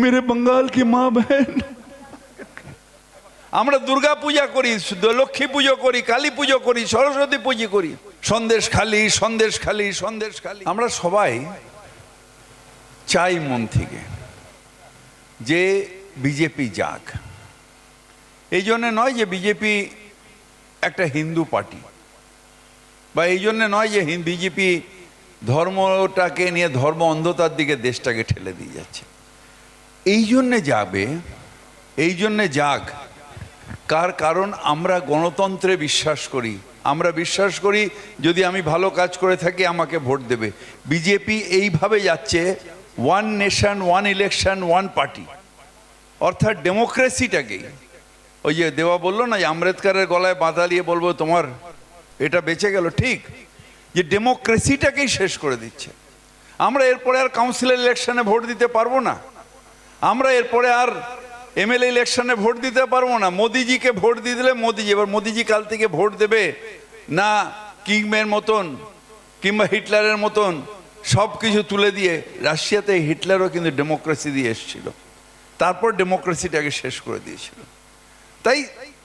মেরে বঙ্গাল কি মা বহন আমরা দুর্গা পূজা করি লক্ষ্মী পুজো করি কালী পুজো করি সরস্বতী পুজো করি। সন্দেশ খালি সন্দেশ খালি সন্দেশ খালি। আমরা সবাই চাই মন থেকে যে বিজেপি যাক। এই জন্যে নয় যে বিজেপি একটা হিন্দু পার্টি বা এই জন্যে নয় যে বিজেপি ধর্মটাকে নিয়ে ধর্ম অন্ধতার দিকে দেশটাকে ঠেলে দিয়ে যাচ্ছে। এই জন্যে যাবে এই জন্যে যাক। কার কারণ? আমরা গণতন্ত্রে বিশ্বাস করি। আমরা বিশ্বাস করি, যদি আমি ভালো কাজ করে থাকি, আমাকে ভোট দেবে। বিজেপি এইভাবে যাচ্ছে one nation one election one party অর্থাৎ ডেমোক্রেসিটাকেই ওই যে দেওয়া বলল না আম্বেদকারের গলায় বাঁধা দিয়ে বলব তোমার, এটা বেঁচে গেল, ঠিক। যে ডেমোক্রেসিটাকেই শেষ করে দিচ্ছে। আমরা এরপরে আর কাউন্সিলের ইলেকশনে ভোট দিতে পারব না। আমরা এরপরে আর এমএলএ ইলেকশনে ভোট দিতে পারব না। মোদিজিকে ভোট দিয়ে দিলে মোদিজি, এবার মোদিজি কাল থেকে ভোট দেবে না কিংমের মতন কিংবা হিটলারের মতন সব কিছু তুলে দিয়ে। রাশিয়াতে হিটলারও কিন্তু ডেমোক্রেসি দিয়ে এসেছিল। তারপর ডেমোক্রেসিটাকে শেষ করে দিয়েছিল। তাই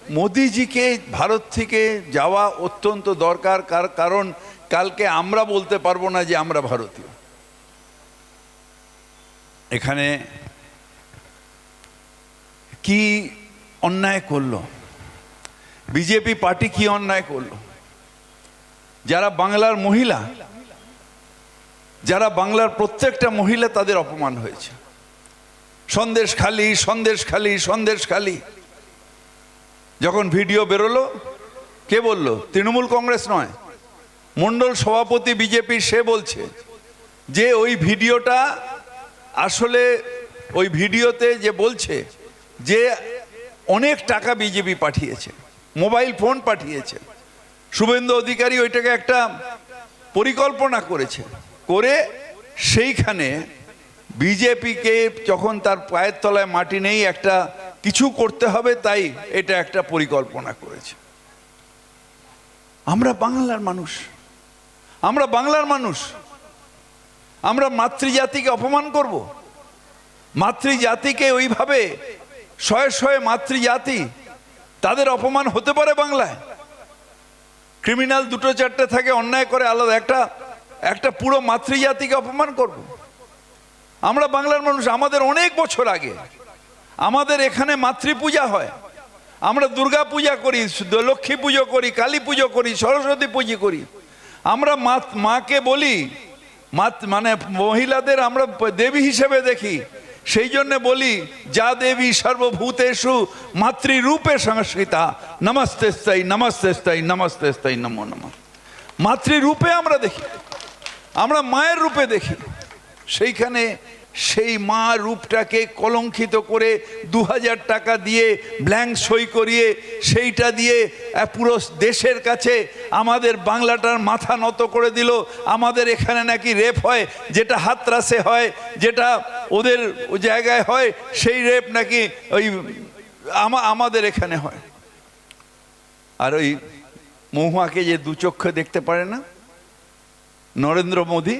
মোদিজিকে ভারত থেকে যাওয়া অত্যন্ত দরকার। কার, কারণ কালকে আমরা বলতে পারব না যে আমরা ভারতীয়। এখানে কি অন্যায় করল? বিজেপি পার্টি কি অন্যায় করল? যারা বাংলার মহিলা, যারা বাংলার প্রত্যেকটা মহিলা তাদের অপমান হয়েছে। সন্দেশ খালি সন্দেশ খালি সন্দেশ খালি। যখন ভিডিও বেরোলো, কে বলল? তৃণমূল কংগ্রেস নয়। মণ্ডল সভাপতি, বিজেপি, সে বলছে যে ওই ভিডিওটা আসলে ওই ভিডিওতে যে বলছে যে অনেক টাকা বিজেপি পাঠিয়েছে, মোবাইল ফোন পাঠিয়েছে। শুভেন্দু অধিকারী ওইটাকে একটা পরিকল্পনা করেছে, করে সেইখানে বিজেপিকে যখন তার পায়ের তলায় মাটি নেই, একটা কিছু করতে হবে, তাই এটা একটা পরিকল্পনা করেছে। আমরা বাংলার মানুষ। আমরা বাংলার মানুষ। আমরা মাতৃজাতিকে অপমান করব। মাতৃজাতিকে ওইভাবে শয়ে শয়ে মাতৃজাতি, তাদের অপমান হতে পারে বাংলায়। ক্রিমিনাল দুটো চারটে থাকে, অন্যায় করে আলাদা। একটা একটা পুরো মাতৃজাতিকে অপমান করব। আমরা বাংলার মানুষ, আমাদের অনেক বছর আগে, আমাদের এখানে মাতৃপূজা হয়। আমরা দুর্গা পূজা করি, লক্ষ্মী পুজো করি, কালী পুজো করি, সরস্বতী পুজো করি। আমরা মাকে বলি মানে মহিলাদের আমরা দেবী হিসেবে দেখি সেই জন্য বলি, যা দেবী সর্বভূতেষু মাতৃরূপে সংস্কৃতা নমস্তেস্তাই নমস্তেস্তাই নমস্তেস্তাই নমো নম। মাতৃরূপে আমরা দেখি, আমরা মায়ের রূপে দেখি। সেইখানে সেই মা রূপটাকে কলঙ্কিত করে দু হাজার টাকা দিয়ে ব্ল্যাঙ্ক সই করিয়ে, সেইটা দিয়ে পুরো দেশের কাছে আমাদের বাংলাটার মাথা নত করে দিল। আমাদের এখানে নাকি রেপ হয়, যেটা হাতরাসে হয়, যেটা ওদের জায়গায় হয়, সেই রেপ নাকি ওই আমাদের এখানে হয়। আর ওই মহুয়াকে যে দু চক্ষে দেখতে পারে না? নরেন্দ্র মোদী,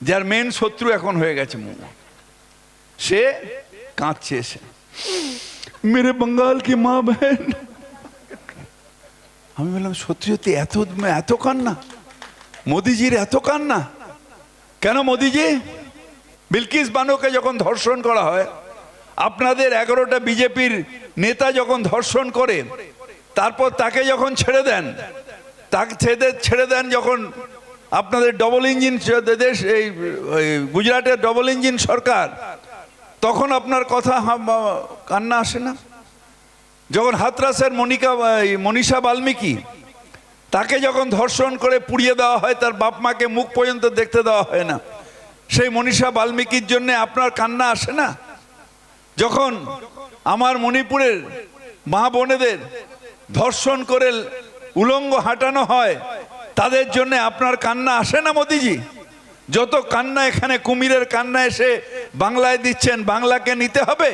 যার মেন শত্রু এখন হয়ে গেছে মহুয়া। সে কাঁদছে এসে। মেরে বঙ্গাল কি মা বেন আমি বললাম, সত্যি সত্যি, এত এত কান্না? মোদিজির এত কান্না? কেন মোদিজি? বিলকিস বানুকে যখন ধর্ষণ করা হয়, আপনাদের এগারোটা বিজেপির নেতা যখন ধর্ষণ করে, তারপর তাকে যখন ছেড়ে দেন, তাকে ছেড়ে ছেড়ে দেন যখন আপনাদের ডবল ইঞ্জিন দেশ, এই গুজরাটের ডবল ইঞ্জিন সরকার, তখন আপনার কথা কান্না আসে না? যখন হাতরাসের মনিকা মনীষা বাল্মীকি, তাকে যখন ধর্ষণ করে পুড়িয়ে দেওয়া হয়, তার বাপ মাকে মুখ পর্যন্ত দেখতে দেওয়া হয় না। সেই মনীষা বাল্মীকির জন্য আপনার কান্না আসে না? যখন আমার মণিপুরের মা বোনেদের ধর্ষণ করে উলঙ্গ হাঁটানো হয়, তাদের জন্য আপনার কান্না আসে না মোদিজি? যত কান্না এখানে, কুমিরের কান্না এসে বাংলায় দিচ্ছেন, বাংলাকে নিতে হবে?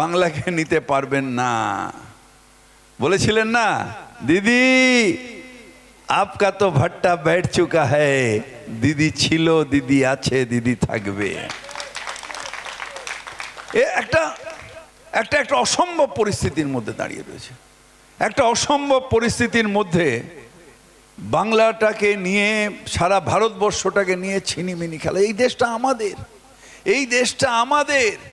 বাংলাকে নিতে পারবেন না। বলেছিলেন না, দিদি আপকা তো ভট্টা बैठ চুকা है দিদি ছিল দিদি আছে দিদি থাকবে এ একটা একটা একটা অসম্ভব পরিস্থিতির মধ্যে দাঁড়িয়ে রয়েছে একটা অসম্ভব পরিস্থিতির মধ্যে বাংলাটাকে নিয়ে সারা ভারতবর্ষটাকে নিয়ে ছিনিমিনি খেলা এই দেশটা আমাদের এই দেশটা আমাদের